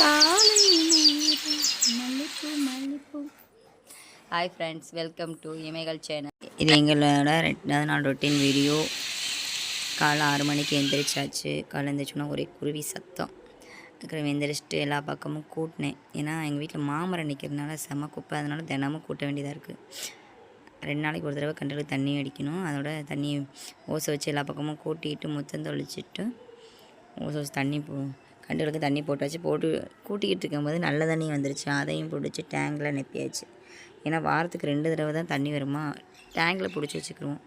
காலை மல்லிப்பூ மல்லிப்பூ hi friends welcome to Imaigal channel இது எங்களோட ரெண்டாவது நாள் ரொட்டீன் வீடியோ காலை ஆறு மணிக்கு எந்திரிச்சாச்சு. காலை எந்திரிச்சோன்னா ஒரே குருவி சத்தம். அப்புறம் எந்திரிச்சிட்டு எல்லா பக்கமும் கூட்டினேன். ஏன்னா எங்கள் வீட்டில் மாமரம் நிற்கிறதுனால செம குப்பை. அதனால தினமும் கூட்ட வேண்டியதாக இருக்குது ரெண்டு நாளைக்கு ஒரு தடவை கண்டலுக்கு தண்ணி அடிக்கணும். அதோட தண்ணி ஓசை வச்சு எல்லா பக்கமும் கூட்டிகிட்டு முத்தம் தொளிச்சிட்டு ஓசை வச்சு தண்ணி போ கண்டுகளுக்கு தண்ணி போட்டாச்சு போட்டு கூட்டிக்கிட்டு இருக்கும்போது நல்ல தண்ணி வந்துருச்சு. அதையும் பிடிச்சி டேங்கில் நெப்பியாச்சு ஏன்னா வாரத்துக்கு ரெண்டு தடவை தான் தண்ணி வருமா? டேங்கில் பிடிச்சி வச்சுக்கிருவோம்.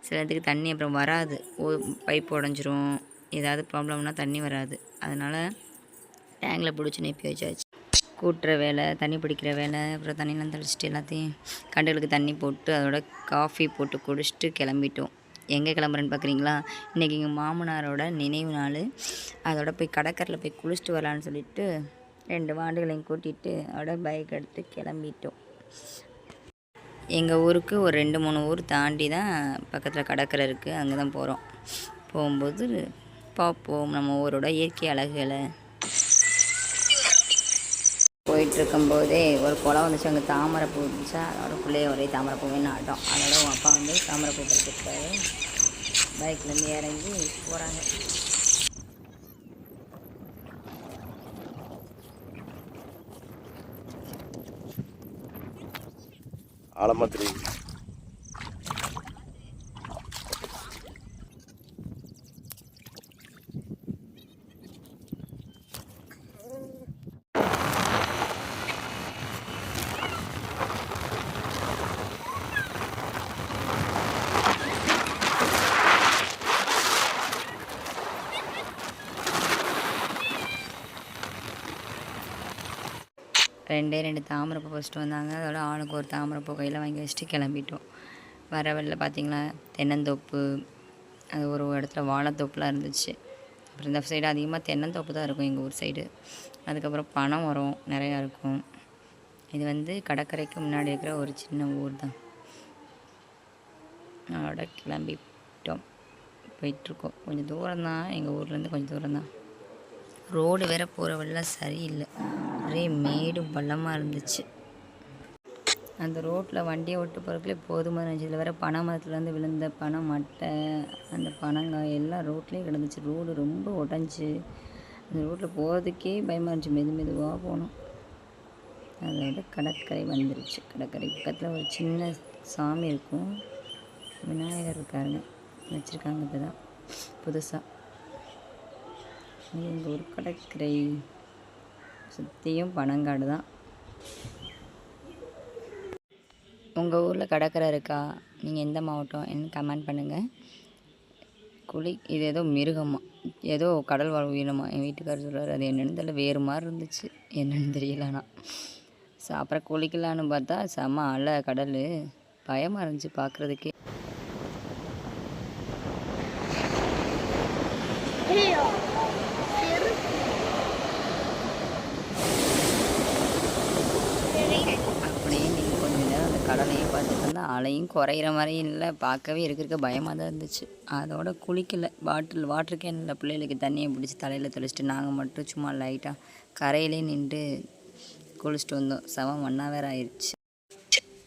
சில இடத்துக்கு தண்ணி அப்புறம் வராது. ஓ பைப் உடஞ்சிரும். ஏதாவது ப்ராப்ளம்னா தண்ணி வராது. அதனால் டேங்கில் பிடிச்சி நெப்பி வச்சாச்சு. கூட்டுற வேலை தண்ணி பிடிக்கிற வேலை அப்புறம் தண்ணிலாம் தெளிச்சிட்டு எல்லாத்தையும் கண்டுகளுக்கு தண்ணி போட்டு அதோட காஃபி போட்டு குடிச்சிட்டு கிளம்பிட்டோம். எங்கே கிளம்புறேன்னு பார்க்குறீங்களா? இன்றைக்கி எங்கள் மாமனாரோட நினைவு நாள். அதோட போய் கடற்கரையில் போய் குளிச்சுட்டு வரலான்னு சொல்லிட்டு ரெண்டு வாண்டுகளையும் கூட்டிகிட்டு அதோட பைக் எடுத்து கிளம்பிட்டோம். எங்கள் ஊருக்கு ஒரு ரெண்டு மூணு ஊர் தாண்டி தான் பக்கத்தில் கடற்கரை இருக்குது. அங்கே தான் போகிறோம். போகும்போது பார்ப்போம் நம்ம ஊரோட இயற்கை அழகுகளை. போயிட்டுருக்கும்போதே ஒரு குளம் வந்துச்சு. அங்கே தாமரை பூ இருந்துச்சா. அதோட பிள்ளைய ஒரே தாமரை பூவே நாட்டம் அதோட உன் அப்பா வந்து தாமரை பூ பறிச்சிருக்காரு பைக்லேருந்து இறங்கி போகிறாங்க ஆழமாக தெரியுது ரெண்டே ரெண்டு தாமரைப்பூ ஃபஸ்ட்டு வந்தாங்க. அதோட ஆளுக்கு ஒரு தாமரைப்பூ கையில் வாங்கி வச்சுட்டு கிளம்பிட்டோம். வர வழியில் பார்த்தீங்களா தென்னந்தோப்பு அது ஒரு இடத்துல வாழைத்தோப்புலாம் இருந்துச்சு. அப்புறம் இந்த சைடு அதிகமாக தென்னந்தோப்பு தான் இருக்கும் எங்கள் ஊர் சைடு அதுக்கப்புறம் பணம் வரும் நிறையா இருக்கும். இது வந்து கடற்கரைக்கு முன்னாடி இருக்கிற ஒரு சின்ன ஊர் தான். அதோட கிளம்பிட்டோம். போயிட்டுருக்கோம். கொஞ்சம் தூரம் தான் எங்கள் ஊர்லேருந்து கொஞ்சம் தூரம் தான் ரோடு வேற போகிற வழிலாம் சரியில்லை. ஒரே மேடும் பள்ளமாக இருந்துச்சு. அந்த ரோட்டில் வண்டியை விட்டு போகிறக்குள்ளே போதுமான இருந்துச்சு இதில் வேறு பனை மரத்துலேருந்து விழுந்த பனை மட்டை அந்த பனங்காய் எல்லாம் ரோட்லேயே கிடந்துச்சு. ரோடு ரொம்ப உடஞ்சி அந்த ரோட்டில் போகிறதுக்கே பயமாக இருந்துச்சு. மெது மெதுவாக போனோம். அதோட கடற்கரை வந்துருச்சு. கடற்கரை பக்கத்தில் ஒரு சின்ன சாமி இருக்கும். விநாயகர் இருக்காருங்க. வச்சுருக்காங்க இப்போ தான் புதுசாக எங்கள் ஊர் கடற்கரை. சுற்றியும் பனங்காடு தான். உங்கள் ஊரில் கடற்கரை இருக்கா? நீங்கள் எந்த மாவட்டம்? என்ன கமெண்ட் பண்ணுங்கள் குழி இது ஏதோ மிருகமா? ஏதோ கடல் வாழ் உயிரினமா? என் வீட்டுக்காரர் சொல்கிறார் அது என்னென்னு தெரியல. வேறு மாதிரி இருந்துச்சு. என்னென்னு தெரியல ஆனால் ஸோ அப்புறம் குளிக்கலான்னு பார்த்தா செம்ம அலை கடல். பயமாக இருந்துச்சு பார்க்குறதுக்கே அப்படியே நீங்கள் கொஞ்ச நேரம் அந்த கடலையும் அலையும் குறையிற மாதிரி இல்லை. பார்க்கவே இருக்க இருக்க பயமாக தான் இருந்துச்சு. அதோட குளிக்கல. பாட்டில் வாட்டர் கேனில் பிள்ளைகளுக்கு தண்ணியை பிடிச்சி தலையில் தெளிச்சிட்டு நாங்கள் மட்டும் சும்மா லைட்டாக கரையிலே நின்று குளிச்சுட்டு வந்தோம். செவன் ஒன்றா வேற ஆயிடுச்சு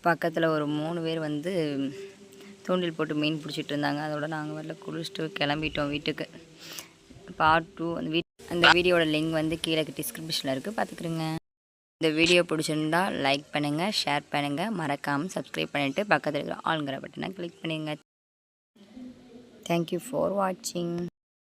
பக்கத்தில் ஒரு மூணு பேர் வந்து தூண்டில் போட்டு மீன் பிடிச்சிட்டு இருந்தாங்க. அதோட நாங்கள் வரல. குளிச்சுட்டு கிளம்பிட்டோம் வீட்டுக்கு. பார்ட் டூ அந்த வீட் அந்த வீடியோட லிங்க் வந்து கீழே டிஸ்கிரிப்ஷனில் இருக்குது பார்த்துக்குறேங்க இந்த வீடியோ பிடிச்சிருந்தா லைக் பண்ணுங்கள் ஷேர் பண்ணுங்கள் மறக்காமல் சப்ஸ்கிரைப் பண்ணிவிட்டு பக்கத்தில் இருக்கிற ஆளுங்கிற பட்டனை கிளிக் பண்ணுங்க. தேங்க்யூ ஃபார் வாட்சிங்